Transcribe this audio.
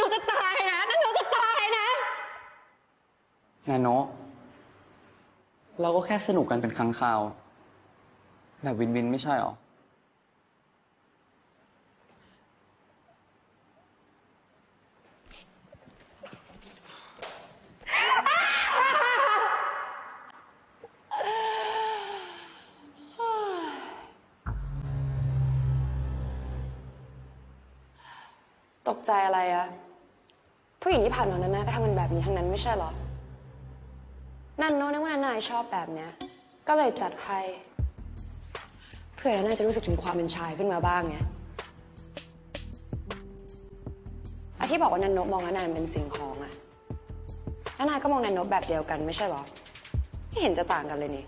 หนูจะตายนะนั่นหนูจะตายนะ นาโนะเราก็แค่สนุกกันเป็นครั้งคราว แบบวินวินไม่ใช่หรอ ตกใจอะไรอะ ผู้หญิงที่ผ่านมานั้นนะก็ทำมันแบบนี้ทั้งนั้นไม่ใช่เหรอ นั่นโน้นนึกว่านันนายชอบแบบเนี้ย ก็เลยจัดให้เพื่อนันนายจะรู้สึกถึงความเป็นชายขึ้นมาบ้างไงอาที่บอกว่านันนบมองนันนายเป็นสิ่งของอะนันนายก็มองนันนบแบบเดียวกันไม่ใช่เหรอ ไม่เห็นจะต่างกันเลยนี่